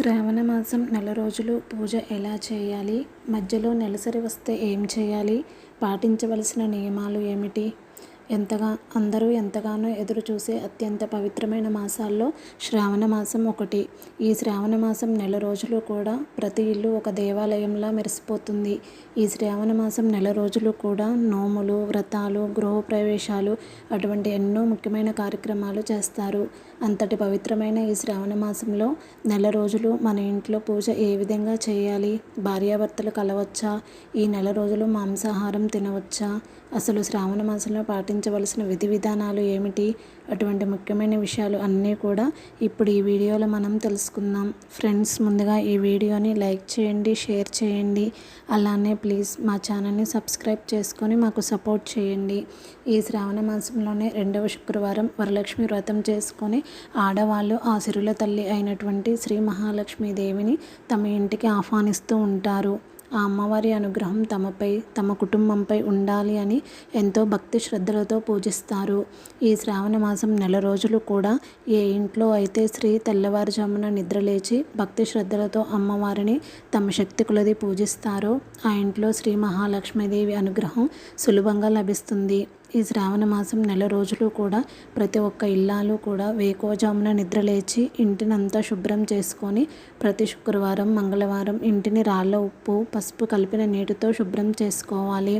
శ్రావణ మాసం నెల రోజులు పూజ ఎలా చేయాలి? మధ్యలో నెలసరి వస్తే ఏం చేయాలి? పాటించవలసిన నియమాలు ఏమిటి? ఎంతగా అందరూ ఎంతగానో ఎదురు చూసే అత్యంత పవిత్రమైన మాసాల్లో శ్రావణ మాసం ఒకటి. ఈ శ్రావణ మాసం నెల రోజులు కూడా ప్రతి ఇల్లు ఒక దేవాలయంలా మెరిసిపోతుంది. ఈ శ్రావణ మాసం నెల రోజులు కూడా నోములు వ్రతాలు గృహప్రవేశాలు అటువంటి ఎన్నో ముఖ్యమైన కార్యక్రమాలు చేస్తారు. అంతటి పవిత్రమైన ఈ శ్రావణ మాసంలో నెల రోజులు మన ఇంట్లో పూజ ఏ విధంగా చేయాలి? భార్యాభర్తలు కలవచ్చా? ఈ నెల రోజులు మాంసాహారం తినవచ్చా? అసలు శ్రావణ మాసంలో పాటించవలసిన విధి విధానాలు ఏమిటి? అటువంటి ముఖ్యమైన విషయాలు అన్నీ కూడా ఇప్పుడు ఈ వీడియోలో మనం తెలుసుకుందాం. ఫ్రెండ్స్ ముందుగా ఈ వీడియోని లైక్ చేయండి షేర్ చేయండి. అలానే ప్లీజ్ మా ఛానల్ని సబ్స్క్రైబ్ చేసుకొని మాకు సపోర్ట్ చేయండి. ఈ శ్రావణ మాసంలోనే రెండవ శుక్రవారం వరలక్ష్మి వ్రతం చేసుకొని ఆడవాళ్ళు ఆ సిరుల తల్లి అయినటువంటి శ్రీ మహాలక్ష్మీదేవిని తమ ఇంటికి ఆహ్వానిస్తూ ఉంటారు. ఆ అమ్మవారి అనుగ్రహం తమపై తమ కుటుంబంపై ఉండాలి అని ఎంతో భక్తి శ్రద్ధలతో పూజిస్తారు. ఈ శ్రావణ మాసం నెల రోజులు కూడా ఏ ఇంట్లో అయితే స్త్రీ తెల్లవారుజామున నిద్రలేచి భక్తి శ్రద్ధలతో అమ్మవారిని తమ శక్తి కొలది పూజిస్తారో ఆ ఇంట్లో శ్రీ మహాలక్ష్మీదేవి అనుగ్రహం సులభంగా లభిస్తుంది. ఈ శ్రావణ మాసం నెల రోజులు కూడా ప్రతి ఒక్క ఇల్లాలు కూడా వేకోజామున నిద్రలేచి ఇంటినంతా శుభ్రం చేసుకొని ప్రతి శుక్రవారం మంగళవారం ఇంటిని రాళ్ళ ఉప్పు పసుపు కలిపిన నీటితో శుభ్రం చేసుకోవాలి.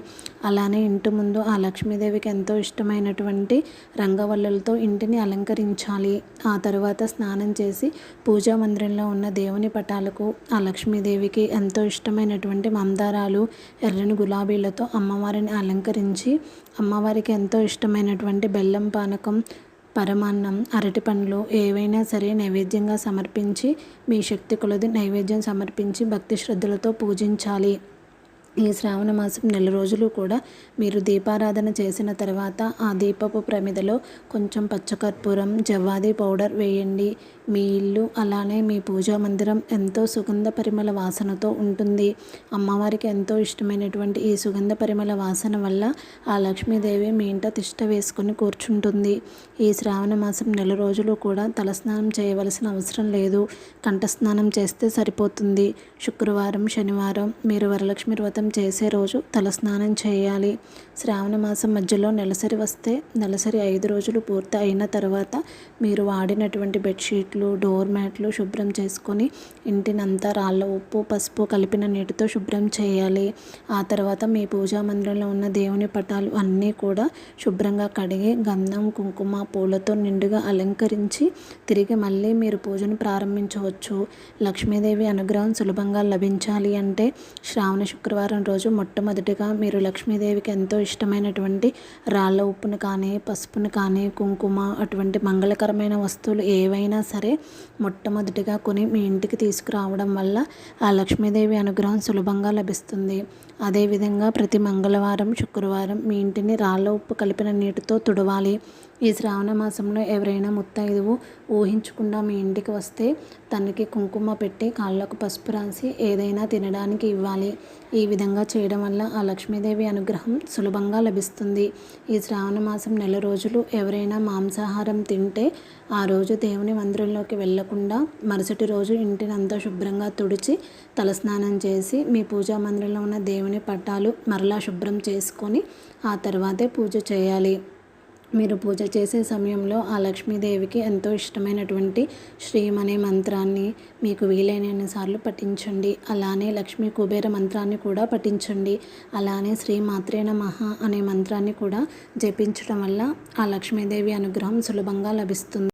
అలానే ఇంటి ముందు ఆ లక్ష్మీదేవికి ఎంతో ఇష్టమైనటువంటి రంగవల్లులతో ఇంటిని అలంకరించాలి. ఆ తరువాత స్నానం చేసి పూజా మందిరంలో ఉన్న దేవుని పటాలకు ఆ లక్ష్మీదేవికి ఎంతో ఇష్టమైనటువంటి మందారాలు ఎర్రని గులాబీలతో అమ్మవారిని అలంకరించి అమ్మవారికి ఎంతో ఇష్టమైనటువంటి బెల్లం పానకం పరమాన్నం అరటి పండ్లు ఏవైనా సరే నైవేద్యంగా సమర్పించి మీ శక్తి కొలది నైవేద్యం సమర్పించి భక్తి శ్రద్ధలతో పూజించాలి. ఈ శ్రావణ మాసం నెల రోజులు కూడా మీరు దీపారాధన చేసిన తర్వాత ఆ దీపపు ప్రమిదలో కొంచెం పచ్చకర్పూరం జవ్వాది పౌడర్ వేయండి. మీ ఇల్లు అలానే మీ పూజా మందిరం ఎంతో సుగంధ పరిమళ వాసనతో ఉంటుంది. అమ్మవారికి ఎంతో ఇష్టమైనటువంటి ఈ సుగంధ పరిమళ వాసన వల్ల ఆ లక్ష్మీదేవి మీ ఇంట తిష్ట వేసుకొని కూర్చుంటుంది. ఈ శ్రావణ మాసం నెల రోజులు కూడా తలస్నానం చేయవలసిన అవసరం లేదు. కంఠస్నానం చేస్తే సరిపోతుంది. శుక్రవారం శనివారం మీరు వరలక్ష్మి వ్రతం చేసే రోజు తలస్నానం చేయాలి. శ్రావణ మాసం మధ్యలో నెలసరి వస్తే నెలసరి ఐదు రోజులు పూర్తి అయిన తర్వాత మీరు వాడినటువంటి బెడ్షీట్లు డోర్ మ్యాట్లు శుభ్రం చేసుకొని ఇంటినంతా రాళ్ళ ఉప్పు పసుపు కలిపిన నీటితో శుభ్రం చేయాలి. ఆ తర్వాత మీ పూజా మందిరంలో ఉన్న దేవుని పటాలు అన్నీ కూడా శుభ్రంగా కడిగి గంధం కుంకుమ పూలతో నిండుగా అలంకరించి తిరిగి మళ్ళీ మీరు పూజను ప్రారంభించవచ్చు. లక్ష్మీదేవి అనుగ్రహం సులభంగా లభించాలి అంటే శ్రావణ శుక్రవారం రోజు మొట్టమొదటిగా మీరు లక్ష్మీదేవికి ఎంతో ఇష్టమైనటువంటి రాళ్ళ ఉప్పును కానీ పసుపును కానీ కుంకుమ అటువంటి మంగళకరమైన వస్తువులు ఏవైనా సరే మొట్టమొదటిగా కొని మీ ఇంటికి తీసుకురావడం వల్ల ఆ లక్ష్మీదేవి అనుగ్రహం సులభంగా లభిస్తుంది. అదేవిధంగా ప్రతి మంగళవారం శుక్రవారం మీ ఇంటిని రాళ్ళ ఉప్పు కలిపిన నీటితో తుడవాలి. ఈ శ్రావణ మాసంలో ఎవరైనా ముత్తైదువు ఊహించకుండా మీ ఇంటికి వస్తే తనకి కుంకుమ పెట్టి కాళ్ళకు పసుపు రాసి ఏదైనా తినడానికి ఇవ్వాలి. ఈ విధంగా చేయడం వల్ల ఆ లక్ష్మీదేవి అనుగ్రహం సులభంగా లభిస్తుంది. ఈ శ్రావణ మాసం నెల రోజులు ఎవరైనా మాంసాహారం తింటే ఆ రోజు దేవుని మందిరంలోకి వెళ్ళకుండా మరుసటి రోజు ఇంటిని అంతా శుభ్రంగా తుడిచి తలస్నానం చేసి మీ పూజా మందిరంలో ఉన్న దేవుని పట్టాలు మరలా శుభ్రం చేసుకొని ఆ తర్వాతే పూజ చేయాలి. మీరు పూజ చేసే సమయంలో ఆ లక్ష్మీదేవికి ఎంతో ఇష్టమైనటువంటి శ్రీం అనే మంత్రాన్ని మీకు వీలైన సార్లు పఠించండి. అలానే లక్ష్మీ కుబేర మంత్రాన్ని కూడా పఠించండి. అలానే శ్రీ మాత్రేన మహా అనే మంత్రాన్ని కూడా జపించడం వల్ల ఆ లక్ష్మీదేవి అనుగ్రహం సులభంగా లభిస్తుంది.